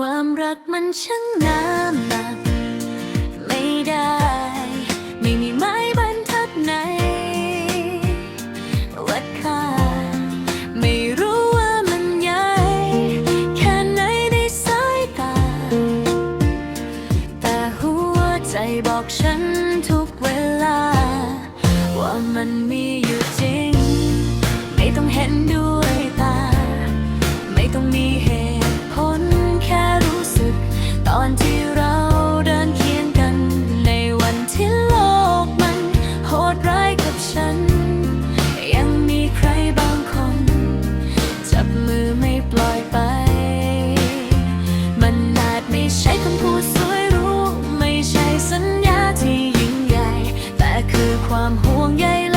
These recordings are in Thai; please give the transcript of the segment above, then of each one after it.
ความรักมันช่างน้ำหนัก ความห่วงใย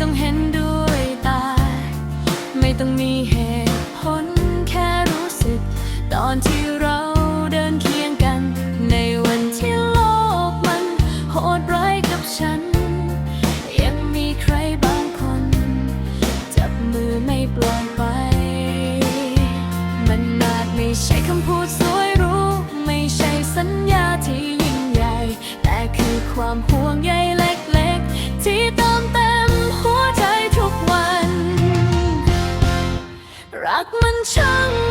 ต้องเห็นด้วยตา ไม่ต้องมีเหตุผลแค่รู้สึก ตอนที่เราเดินเคียงกัน ในวันที่โลกมันโหดร้ายกับฉัน ยังมีใครบางคน จับมือไม่ปล่อยไป มันอาจไม่ใช่คำพูดสวยรู้ ไม่ใช่สัญญาที่ยิ่งใหญ่ แต่คือความห่วงใยและ รักมันช่าง